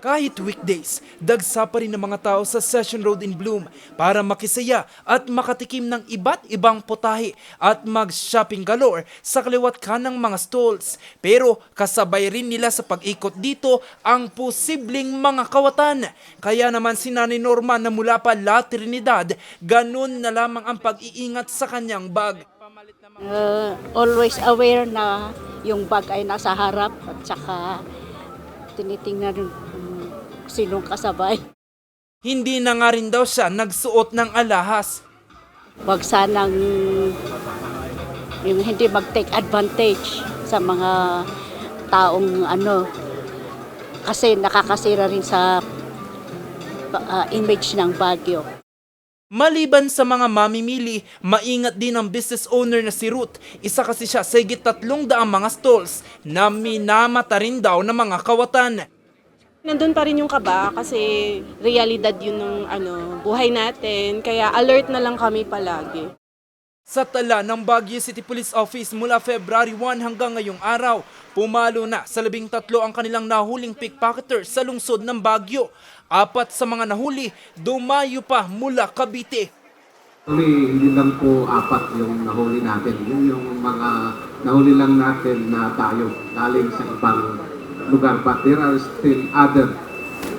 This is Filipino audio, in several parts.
Kahit weekdays, dagsa pa rin ng mga tao sa Session Road in Bloom para makisaya at makatikim ng iba't ibang putahe at mag-shopping galore sa kaliwat kanang mga stalls. Pero kasabay rin nila sa pag-ikot dito ang posibleng mga kawatan. Kaya naman si Nanay Norma na mula pa La Trinidad, ganun na lamang ang pag-iingat sa kanyang bag. Uh, always aware na yung bag ay nasa harap at saka tinitingnan sinong kasabay. Hindi na nga rin daw siya nagsuot ng alahas. Huwag sanang yung hindi mag-take advantage sa mga taong ano kasi nakakasira rin sa uh, image ng Baguio. Maliban sa mga mamimili, maingat din ang business owner na si Ruth. Isa kasi siya sa higit tatlong daang mga stalls na minamata rin daw ng mga kawatan. Nandun pa rin yung kaba kasi realidad yun ng ano, buhay natin. Kaya alert na lang kami palagi. Sa tala ng Baguio City Police Office mula February 1 hanggang ngayong araw, pumalo na sa labing tatlo ang kanilang nahuling pickpocketer sa lungsod ng Baguio. Apat sa mga nahuli, dumayo pa mula Cavite. Actually, hindi lang po apat yung nahuli natin. Yun yung mga nahuli lang natin na tayo galing sa ibang lugar. But there are still other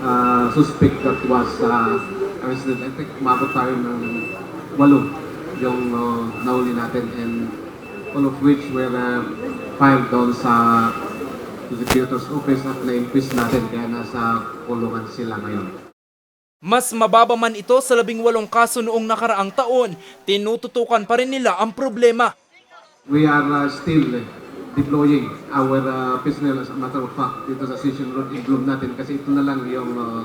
uh, suspect that was uh, arrested. I think umabot tayo ng walo yung uh, nahuli natin and all of which were uh, filed doon sa prosecutor's office at na-impeach natin kaya nasa kulungan sila ngayon. Mas mababa man ito sa labing walong kaso noong nakaraang taon, tinututukan pa rin nila ang problema. We are uh, still deploying our uh, personnel as a matter of fact dito sa Session Road in Bloom natin kasi ito na lang yung uh,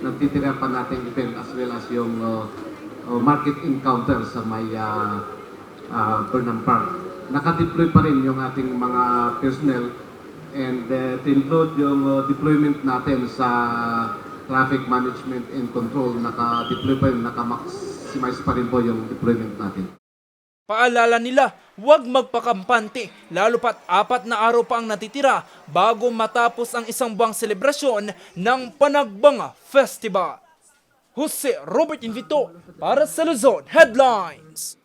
nagtitira pa natin event as well as yung uh, uh, market encounter sa may uh, uh, Burnham Park. Nakadeploy pa rin yung ating mga personnel and uh, to include yung uh, deployment natin sa traffic management and control, naka-deploy pa rin, naka-maximize pa rin po yung deployment natin. Paalala nila, huwag magpakampante, lalo pat apat na araw pa ang natitira bago matapos ang isang buwang selebrasyon ng Panagbanga Festival. Jose Robert Invito para sa Luzon Headlines.